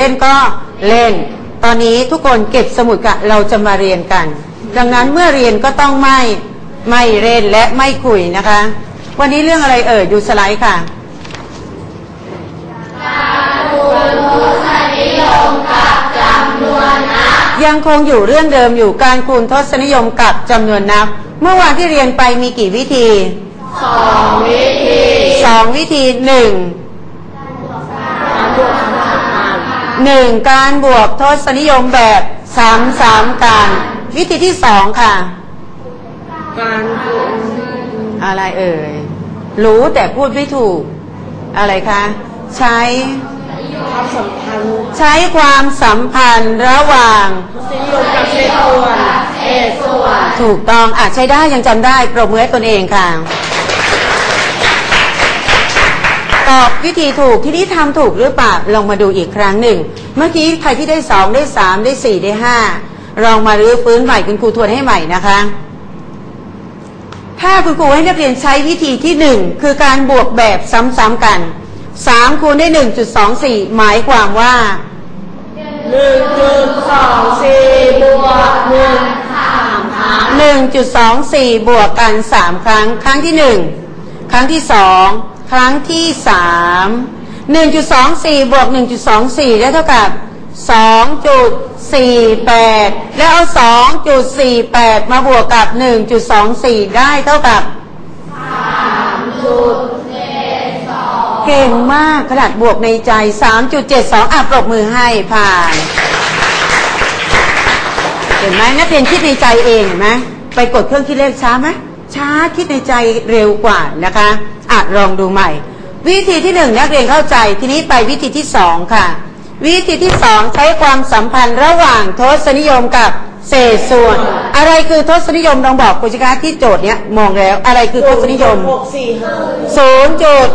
เล่นก็เล่น ตอนนี้ทุกคนเก็บสมุดกะเราจะมาเรียนกัน ดังนั้นเมื่อเรียนก็ต้องไม่ไม่เล่นและไม่คุยนะคะ วันนี้เรื่องอะไรเอ่ยดูสไลด์ค่ะยังคงอยู่เรื่องเดิมอยู่การคูณทศนิยมกับจำนวนนับ เมื่อวานที่เรียนไปมีกี่วิธีสองวิธีสองวิธีหนึ่ง หนึ่งการบวกทศนิยมแบบสามสามกันวิธีที่สองค่ะ การคูณอะไรเอ่ย รู้แต่พูดไม่ถูก อะไรคะใช้ความสัมพันธ์ใช้ความสัมพันธ์ระหว่างทศนิยมกับเศษส่วนเศษส่วนถูกต้องอาจใช้ได้ยังจำได้ปรบมือให้ตนเองค่ะ วิธีถูกที่นี้ทำถูกหรือเปล่าลองมาดูอีกครั้งหนึ่ง เมื่อกี้ใครที่ได้สองได้สามได้สี่ได้ห้าลองมารื้อฟื้นใหม่คุณครูทวนให้ใหม่นะคะถ้าคุณครูให้นักเรียนใช้วิธีที่หนึ่งคือการบวกแบบซ้ำๆกันสามคูณได้หนึ่งจุดสองสี่หมายความว่าหนึ่งจุดสองสี่บวกหนึ่งสามครั้งหนึ่งจุดสองสี่บวกกันสามครั้ง ครั้งที่หนึ่งครั้งที่สอง ครั้งที่สามหนึ่งจุดสองสี่บวกหนึ่งจุดสองสี่ได้เท่ากับสองจุดสี่แปดแล้วเอาสองจุดสี่แปดมาบวกกับหนึ่งจุดสองสี่ได้เท่ากับเก่งมากขนาดบวกในใจสามจุดเจ็ดสองอะปรบมือให้ผ่านเห็นไหมนักเรียนคิดในใจเองเห็นไหมไปกดเครื่องคิดเลขช้าไหมช้าคิดในใจเร็วกว่านะคะ อะลองดูใหม่ วิธีที่หนึ่งนักเรียนเข้าใจทีนี้ไปวิธีที่สองค่ะ วิธีที่สองใช้ความสัมพันธ์ระหว่างทศนิยมกับเศษส่วน อะไรคือทศนิยมลองบอกคุณชิกาที่โจทย์เนี้ยมองแล้วอะไรคือทศนิยมหกสี่ห้าศูนย์จุด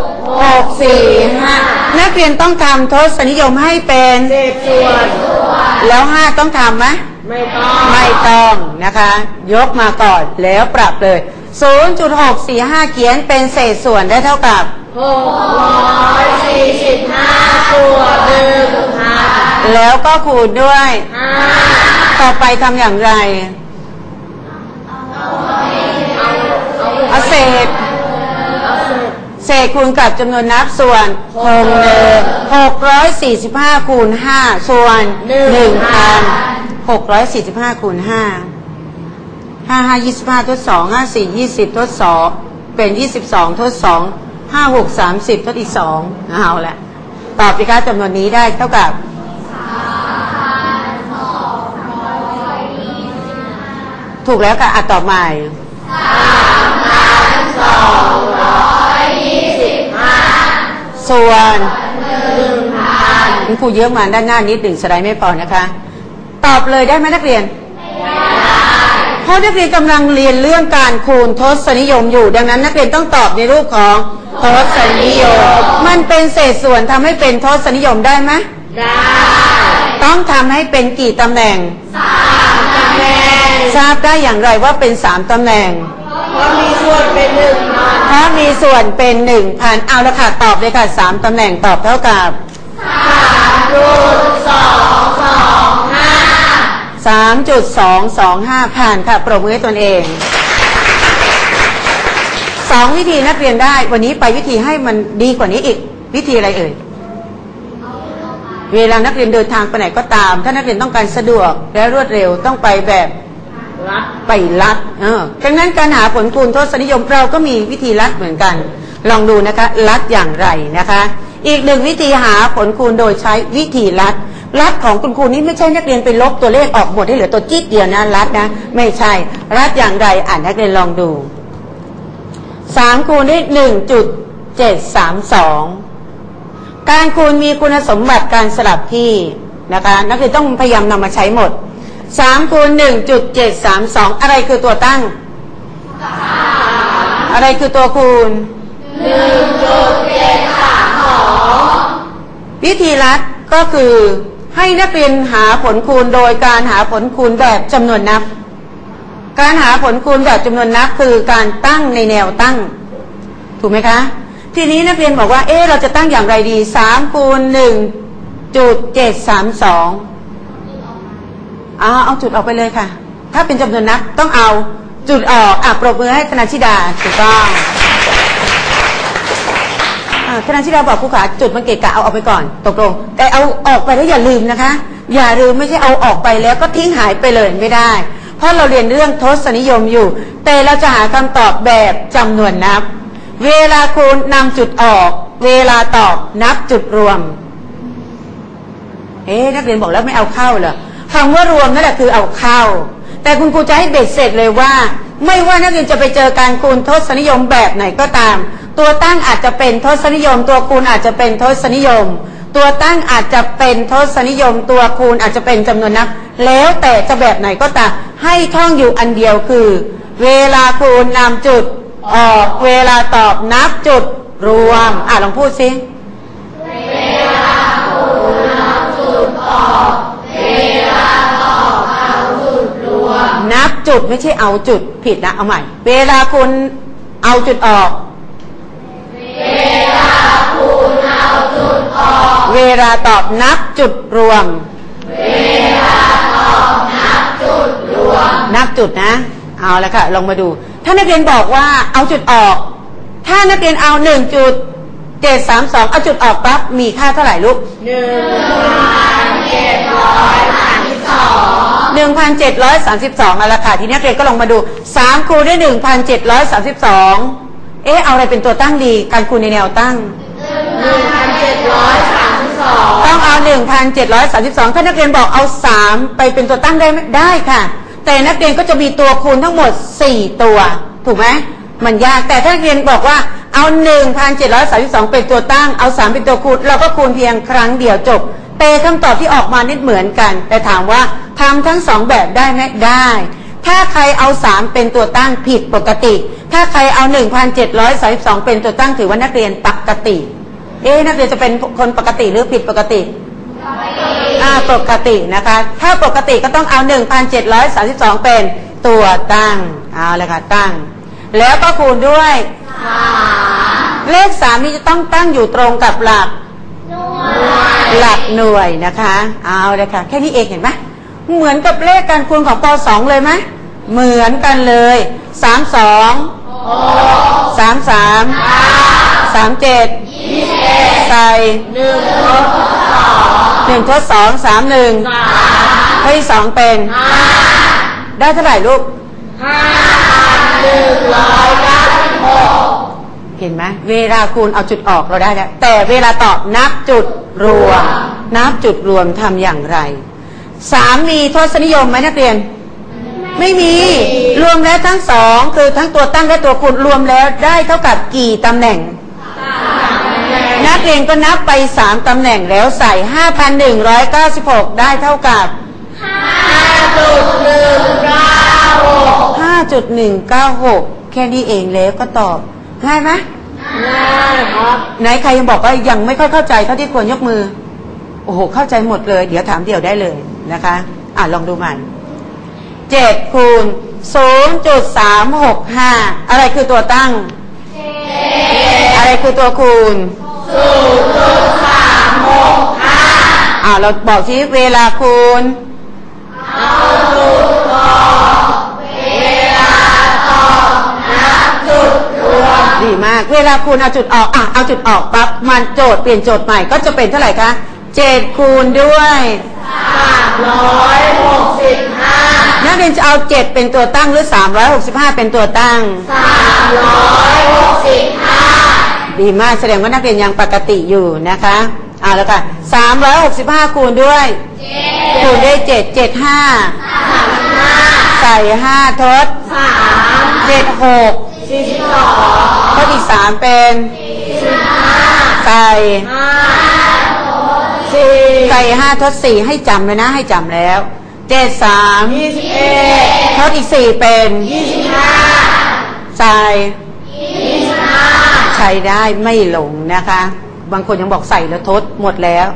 หกสี่ห้านักเรียนต้องทำทศนิยมให้เป็นเศษส่วน แล้วห้าต้องทำไหมไม่ต้องไม่ต้องนะคะ ยกมาก่อนแล้วปรับเลย 0.645เขียนเป็นเศษส่วนได้เท่ากับหกร้อยสี่สิบห้าส่วนหนึ่งพันแล้วก็คูณด้วยห้าต่อไปทำอย่างไร เอาเศษ เศษคูณกับจำนวนนับส่วนคงเดิม645 คูณ 5 ส่วน1,000 645 คูณ 5 ห้าห้ายี่สิบห้าทดสองห้าสี่ยี่สิบทดสองเป็นยี่สิบสองทดสองห้าหกสามสิบทดอีกสองเอาละตอบสิคะจำนวนนี้ได้เท่ากับถูกแล้วค่ะอะตอบใหม่สองร้อยยี่สิบห้าส่วนคุณครูเยอะมาด้านหน้านิดหนึ่งสไลด์ไม่พอนะคะ ตอบเลยได้ไหมนักเรียนเพ ราะนักเรียนกำลังเรียนเรื่องการคูณทศนิยมอยู่ ดังนั้นนักเรียนต้องตอบในรูปของทศนิยม มันเป็นเศษส่วนทำให้เป็นทศนิยมได้ไหมได้ ต้องทำให้เป็นกี่ตำแหน่งตำแหน่ง ทราบได้อย่างไรว่าเป็นสามตำแหน่ง เพราะมีส่วนเป็นหนึ่งพันเพราะมีส่วนเป็นหนึ่งพันเอาละค่ะตอบเลยค่ะสามตำแหน่งตอบเท่ากับจุดสองสอง 3.225 ผ่านค่ะ ปรบมือให้ตนเองสองวิธีนักเรียนได้ วันนี้ไปวิธีให้มันดีกว่านี้อีก วิธีอะไรเอ่ย เวลานักเรียนเดินทางไปไหนก็ตาม ถ้านักเรียนต้องการสะดวกและรวดเร็วต้องไปแบบไปลัดเออดังนั้นการหาผลคูณทศนิยมเราก็มีวิธีลัดเหมือนกัน ลองดูนะคะ ลัดอย่างไรนะคะ อีกหนึ่งวิธีหาผลคูณโดยใช้วิธีลัด ลัดของคุณครูนี่ไม่ใช่นักเรียนไปลบตัวเลขออกหมดให้เหลือตัวจิ๊ดเดียวนะลัดนะไม่ใช่ลัดอย่างไรอ่านนักเรียนลองดูสามคูณด้วยหนึ่งจุดเจ็ดสามสองการคูณมีคุณสมบัติการสลับที่นะคะนักเรียนต้องพยายามนำมาใช้หมดสามคูณหนึ่งจุดเจ็ดสามสองอะไรคือตัวตั้ง อะไรคือตัวคูณหนึ่งจุดเจ็ดสามสองวิธีลัดก็คือ ให้นักเรียนหาผลคูณโดยการหาผลคูณแบบจำนวนนับ การหาผลคูณแบบจำนวนนับคือการตั้งในแนวตั้ง ถูกไหมคะ ทีนี้นักเรียนบอกว่า เอ๊เราจะตั้งอย่างไรดีสามคูณหนึ่งจุดเจ็ดสามสองเอาเอาจุดออกไปเลยค่ะ ถ้าเป็นจำนวนนับต้องเอาจุดออกอะปรบมือให้ธนาชิดาถูกต้อง อะธนาชิดาบอกครูขาจุดมันเกะกะเอาออกไปก่อน ตกลง แต่เอาออกไปแล้วอย่าลืมนะคะ อย่าลืมไม่ใช่เอาออกไปแล้วก็ทิ้งหายไปเลยไม่ได้ เพราะเราเรียนเรื่องทศนิยมอยู่ แต่เราจะหาคำตอบแบบจำนวนนับ เวลาคุณนำจุดออก เวลาตอบนับจุดรวมเอ๊นักเรียนบอกแล้วไม่เอาเข้าเหรอคำว่ารวมนั่นแหละคือเอาเข้า แต่คุณครูจะให้เบ็ดเสร็จเลยว่า ไม่ว่านักเรียนจะไปเจอการคูณทศนิยมแบบไหนก็ตาม ตัวตั้งอาจจะเป็นทศนิยม ตัวคูณอาจจะเป็นทศนิยม ตัวตั้งอาจจะเป็นทศนิยม ตัวคูณอาจจะเป็นจำนวนนับ แล้วแต่จะแบบไหนก็ตามให้ท่องอยู่อันเดียวคือ เวลาคูณนำจุดออกเวลาตอบนับจุดรวม อะลองพูดสินับจุดไม่ใช่เอาจุดผิดนะเอาใหม่ เวลาคุณเอาจุดออก เวลาตอบนับจุดรวม เวลาตอบนับจุดรวม นับจุดนะ เอาแล้วค่ะลองมาดู ถ้านักเรียนบอกว่าเอาจุดออก ถ้านักเรียนเอาหนึ่งจุดเจ็ดสามสองเอาจุดออกปั๊บมีค่าเท่าไหร่ลูกหนึ่งพันเจ็ดร้อยสามสิบสองเอาละค่ะ ทีนี้เรียนก็ลองมาดูสามคูณด้วยหนึ่งพันเจ็ดร้อยสามสิบสองเอ๊ะเอาอะไรเป็นตัวตั้งดี การคูณในแนวตั้งหนึ่งพันเจ็ดร้อย สามสิบสองถ้านักเรียนบอกเอาสามไปเป็นตัวตั้งได้ไหมได้ค่ะ แต่นักเรียนก็จะมีตัวคูณทั้งหมดสี่ตัว ถูกไหมมันยากแต่ถ้านักเรียนบอกว่าเอาหนึ่งพันเป็นตัวตั้ง เอาสามเป็นตัวคูณ เราก็คูณเพียงครั้งเดียวจบ แต่คำตอบที่ออกมานี่เหมือนกัน แต่ถามว่าทำทั้งสองแบบได้ไหมได้ ถ้าใครเอา 3 เป็นตัวตั้งผิดปกติ ถ้าใครเอา 1,732 เป็นตัวตั้งถือว่านักเรียนปกติ เอ๊นักเรียนจะเป็นคนปกติหรือผิดปกติ อ่าปกตินะคะ ถ้าปกติก็ต้องเอา 1,732 เป็นตัวตั้ง เอาเลยค่ะตั้ง แล้วก็คูณด้วย เลขสามนี่จะต้องตั้งอยู่ตรงกับหลัก หลักหน่วยนะคะ เอาเลยค่ะ แค่นี้เองเห็นไหมเหมือนกับเลขการคูณของป .2 เลยไหมเหมือนกันเลยสามสองสามสามสามเจ็ดใส่หนึ่งทดสอง หนึ่งทดสองสามหนึ่งข้อที่สองเป็นได้เท่าไหร่ลูกเห็นไหมเวลาคูณเอาจุดออกเราได้แล้วแต่เวลาตอบนับจุดรวม นับจุดรวมทำอย่างไรสามมีทศนิยมไหมนักเรียน ไม่มีรวมแล้วทั้งสองคือทั้งตัวตั้งและตัวคูณรวมแล้วได้เท่ากับกี่ตำแหน่งนัก เรียนก็นับไปสามตำแหน่งแล้วใส่ห้าพันหนึ่งร้อยเก้าสิบหกได้เท่ากับห้าจุดหนึ่งเก้าหกแค่นี้เองแล้วก็ตอบง่ายไหมไหนใครยังบอกว่ายังไม่ค่อยเข้าใจเท่าที่ควรยกมือ โอ้โห เข้าใจหมดเลย เดี๋ยวถามเดี่ยวได้เลยนะคะ อะลองดูใหม่เจ็ดคูณศูนย์จุดสามหกห้าอะไรคือตัวตั้ง อะไรคือตัวคูณ ศูนย์จุดสามหกห้าอ่าเราบอกที่เวลาคูณดีมาก เวลาคูณเอาจุดออกอะเอาจุดออกปั๊บมันโจทย์เปลี่ยนโจทย์ใหม่ก็จะเป็นเท่าไหร่คะเจ็ดคูณด้วยนักเรียนจะเอาเจ็ดเป็นตัวตั้งหรือสามร้อยหกสิบห้าเป็นตัวตั้งสามร้อยหกสิบห้า ดีมากแสดงว่านักเรียนยังปกติอยู่นะคะเอาแล้วค่ะสามร้อยหกสิบห้าคูณด้วยคูณด้วยเจ็ดเจ็ดห้าใส่ห้าทดเจ็ดหกทดอีกสามเป็นใส่ใส่ห้าทดสี่ให้จำเลยนะให้จำแล้วเจ็ดสามทดอีกสี่เป็นใส่ใช้ได้ไม่หลงนะคะ บางคนยังบอกใส่แล้วทดหมดแล้ว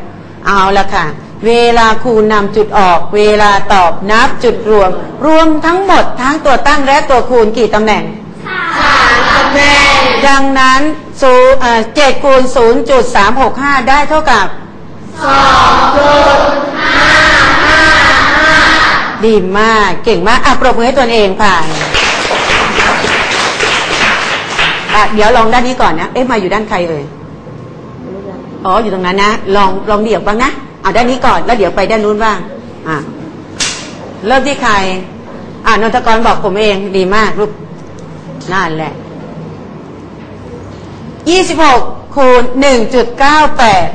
เอาละค่ะ เวลาครูนำจุดออก เวลาตอบนับจุดรวม รวมทั้งหมดทั้งตัวตั้งและตัวคูณกี่ตำแหน่งดังนั้นศูนย์เจ็ดคูณศูนย์จุดสามหกห้าได้เท่ากับดีมากเก่งมากอะปรบมือให้ตนเองผ่าน อะเดี๋ยวลองด้านนี้ก่อนนะ เอ๊ะมาอยู่ด้านใครเอ่ย อ๋ออยู่ตรงนั้นนะ ลองลองเดี่ยวบ้างนะ เอาด้านนี้ก่อนแล้วเดี๋ยวไปด้านนู้นบ้าง อะ เริ่มที่ใคร อ่านนทกรบอกผมเองดีมากลูกนั่นแหละยี่สิบหกคูณหนึ่งจุดเก้าแปด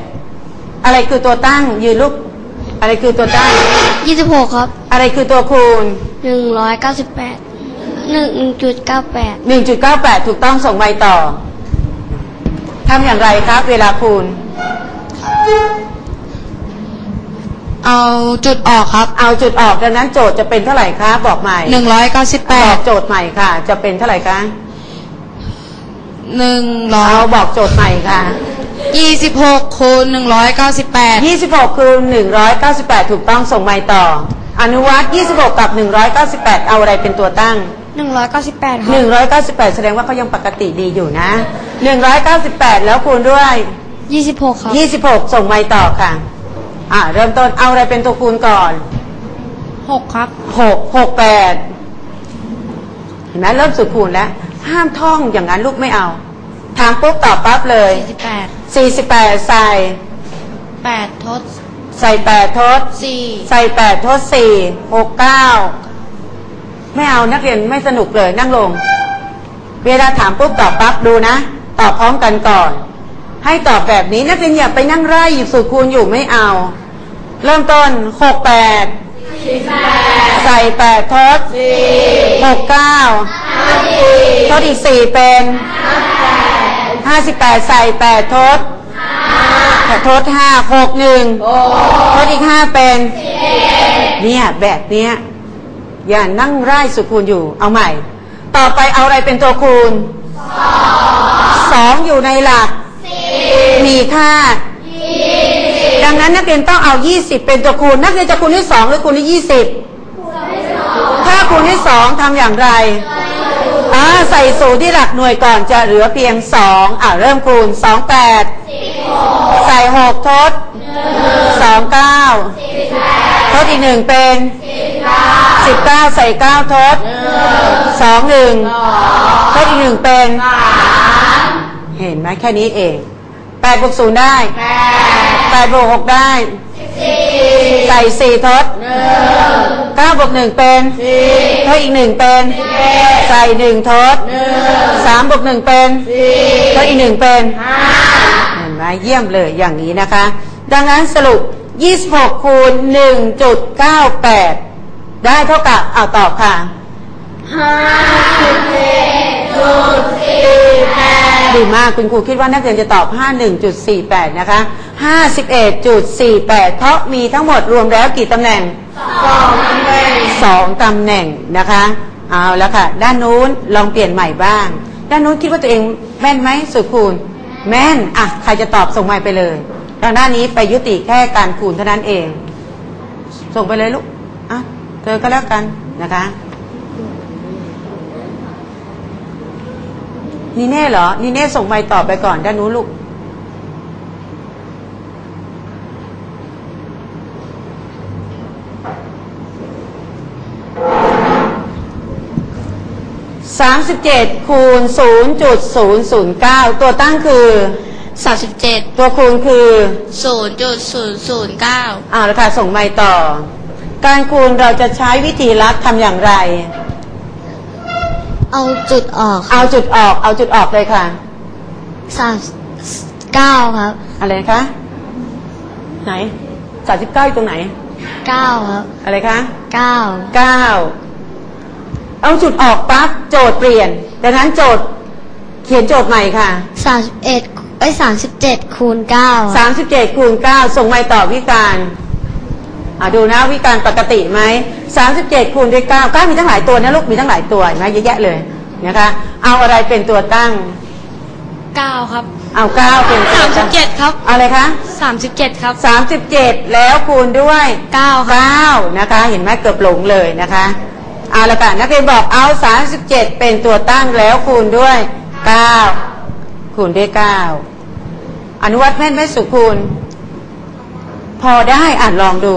อะไรคือตัวตั้ง ยืนลูก อะไรคือตัวตั้งยี่สิบหกครับ อะไรคือตัวคูณหนึ่งร้อยเก้าสิบแปด หนึ่งจุดเก้าแปดหนึ่งจุดเก้าแปดถูกต้องส่งใบต่อทำอย่างไรครับ เวลาคูณ เอาจุดออกครับเอาจุดออกดังนั้นโจทย์จะเป็นเท่าไหร่คะบอกใหม่หนึ่งร้อยเก้าสิบแปบอดกโจทย์ใหม่ค่ะ จะเป็นเท่าไหร่คะหนึ่งร้อยเอาบอกโจทย์ใหม่ค่ะ ยี่สิบหกคูณหนึ่งร้อยเก้าสิบแปด26คือ198 ถูกต้องส่งใบต่อ อนุวัต26 กับ 198 เอาอะไรเป็นตัวตั้ง หนึ่งร้อยเก้าสิบแปดครับ198 แสดงว่าเขายังปกติดีอยู่นะ 198 แล้วคูณด้วยยี่สิบหกครับ26 ส่งใบต่อค่ะ อ่าเริ่มต้นเอาอะไรเป็นตัวคูณก่อนหกครับ 6 6 8 เห็นไหมเริ่มสุดคูณแล้ว ห้ามท่องอย่างนั้นลูกไม่เอา ถามปุ๊บตอบปั๊บเลยสี่สิบแปด48 ใส่แปดทดใส่ 8 ทดสี่ใส่แปดทดสี่หกเก้า ไม่เอานักเรียนไม่สนุกเลยนั่งลง เวลาถามปุ๊บตอบปั๊บดูนะตอบพร้อมกันก่อน ให้ตอบแบบนี้นักเรียนอย่าไปนั่งไร่หยิบสูตรคูณอยู่ไม่เอา เริ่มต้นหกแปดใส่แปดทดหกเก้าทดอีกสี่เป็นห้าสิบแปดใส่แปดทดทดห้าหกหนึ่งทดอีกห้าเป็นเนี่ยแบบเนี้ย อย่านั่งไร่สุคูณอยู่ เอาใหม่ ต่อไปเอาอะไรเป็นตัวคูณสองอยู่ในหลักมีค่าดังนั้นนักเรียนต้องเอา20เป็นตัวคูณ นักเรียนจะคูณที่2หรือคูณที่20ถ้าคูณที่2ทำอย่างไรอ่าใส่ศูนย์ที่หลักหน่วยก่อนจะเหลือเพียง2อ่าเริ่มคูณ2 8ใส่6ทด2 9ทดอีกหนึ่งเป็น 19ใส่9ทด2 1ทดอีกหนึ่งเป็นเห็นไหมแค่นี้เอง8บวก0ได้8บวก6ได้ใส่4ทด9บวก1เป็นทดอีก1เป็น ใส่1ทด3บวก1เป็นทดอีก1เป็นเห็นไหมเยี่ยมเลยอย่างนี้นะคะ ดังนั้นสรุป 26คูณ1.98 ได้เท่ากับเอาตอบค่ะดีมากคุณครูคิดว่านักเรียนจะตอบ 51.48 นะคะ 51.48 เพราะมีทั้งหมดรวมแล้วกี่ตำแหน่งสองตำแหน่งนะคะ เอาแล้วค่ะ ด้านนู้นลองเปลี่ยนใหม่บ้าง ด้านนู้นคิดว่าตัวเองแม่นไหมสุดคูณ แม่น อะ ใครจะตอบส่งมาไปเลย ทางด้านนี้ไปยุติแค่การคูณเท่านั้นเอง ส่งไปเลยลูกอะ เธอก็แล้วกันนะคะนีเน่เหรอนีเน่ส่งใบตอบไปก่อนด้านนู้นลูกสามสิบเจ็ดคูณศูนย์จุดศูนย์ศูนย์เก้าตัวตั้งคือ สามสิบเจ็ดตัวคูณคือศูนย์จุดศูนย์ศูนย์เก้าอ่าแล้วค่ะ ส่งใบต่อ การคูณเราจะใช้วิธีลัดทำอย่างไร เอาจุดออกเอาจุดออก เอาจุดออกเลยค่ะ สามเก้าครับอะไรนะคะไหนสามสิบเก้าอยู่ตรงไหน เก้าครับอะไรคะเก้าเก้าเอาจุดออกปั๊บโจทย์เปลี่ยนดังนั้นโจทย์เขียนโจทย์ใหม่ค่ะสามสิบเอ็ดไอ้สามสิบเจ็ดคูณเก้าสามสิบเจ็ดคูณเก้าส่งไปต่อวิการ อ่าดูนะวิการปกติไหมสามสิบเจ็ดคูณด้วยเก้าเก้ามีตั้งหลายตัวนะลูกมีตั้งหลายตัวเห็นไหมเยอะแยะเลยนะคะ เอาอะไรเป็นตัวตั้งเก้าครับ เอาเก้าเป็นตัวสามสิตั้บงเจ็ดครับเอาอะไรคะสามสิบเจ็ดครับสามสิบเจ็ดแล้วคูณด้วยเก้าครับเก้านะคะ เห็นไหมเกือบหลงเลยนะคะเอาละค่ะนักเรียนบอกเอาสามสิบเจ็ดเป็นตัวตั้งแล้วคูณด้วยเก้าคูณด้วยเก้าอนุวัตแม่นไหม่สุคูณ พอได้อ่านลองดู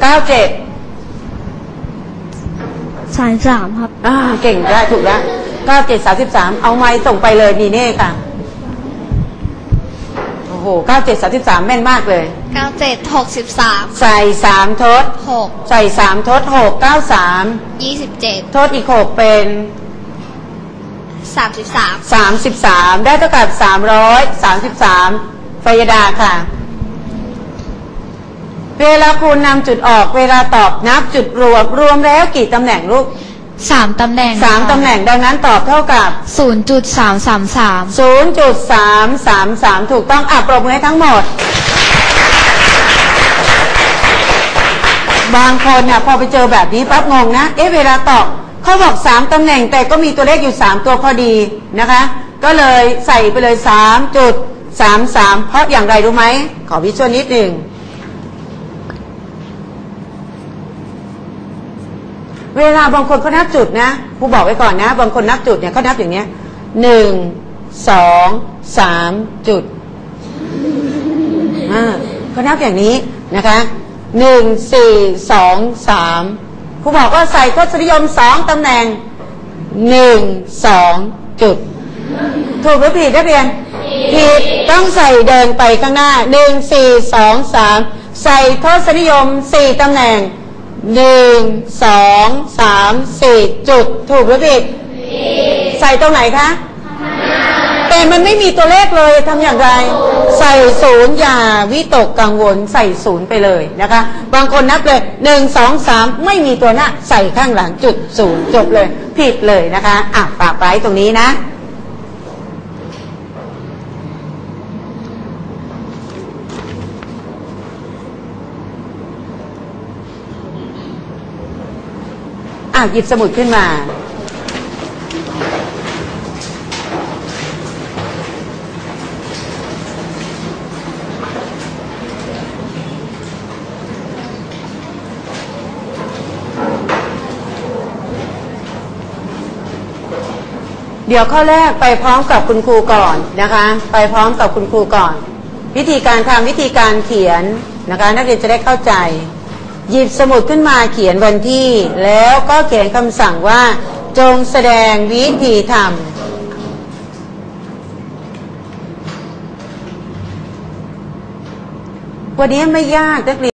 เก้าเจ็ดสายสามครับ อ่า เก่งได้ถูกแล้วเก้าเจ็ดสามสิบสามเอาไม้ส่งไปเลยนีเน่ค่ะ โอ้โหเก้าเจ็ดสามสิบสามแม่นมากเลย เก้าเจ็ดหกสิบสามใส่สามทด หกใส่สามทดหกเก้าสามยี่สิบเจ็ดทดอีกหกเป็นสามสิบสามสามสิบสามได้เท่ากับสามร้อยสามสิบสามฟยดาค่ะ เวลาคูณนำจุดออกเวลาตอบนับจุดรวมรวมแล้วกี่ตำแหน่งลูกสามตำแหน่งสามตำแหน่งดังนั้นตอบเท่ากับ ศูนย์จุดสามสามสาม0.333 ถูกต้องอะปรบมือให้ทั้งหมด บางคนเนี่ยพอไปเจอแบบนี้ปั๊บงงนะ เอ๊ะเวลาตอบเขาบอก3ตำแหน่งแต่ก็มีตัวเลขอยู่3ตัวพอดีนะคะ ก็เลยใส่ไปเลย3.33เพราะอย่างไรรู้ไหมขอวิชวลนิดหนึ่ง เวลาบางคนเขานับจุดนะครูบอกไว้ก่อนนะ บางคนนับจุดเนี่ยเขานับอย่างเนี้ยหนึ่งสองสามจุดเขานับอย่างนี้นะคะหนึ่งสี่สองสามครูบอกว่าใส่ทศนิยมสองตำแหน่งหนึ่งสองจุด ถูกหรือผิดนักเรียนผิดต้องใส่เดินไปข้างหน้าหนึ่งสี่สองสามใส่ทศนิยมสี่ตำแหน่ง หนึ่งสองสามสี่จุด ถูกหรือผิดใส่ตรงไหนคะแต่มันไม่มีตัวเลขเลยทำอย่างไร ใส่ศูนย์อย่าวิตกกังวลใส่ศูนย์ไปเลยนะคะ บางคนนับเลยหนึ่งสองสามไม่มีตัวหน้าใส่ข้างหลังจุดศูนย์จบเลย ผิดเลยนะคะอะปากไว้ตรงนี้นะอะ หยิบสมุดขึ้นมา เดี๋ยวข้อแรกไปพร้อมกับคุณครูก่อนนะคะ ไปพร้อมกับคุณครูก่อน วิธีการทำวิธีการเขียนนะคะ นักเรียนจะได้เข้าใจ หยิบสมุดขึ้นมาเขียนวันที่ แล้วก็เขียนคำสั่งว่า จงแสดงวิธีทำวันนี้ไม่ยากนักเรียน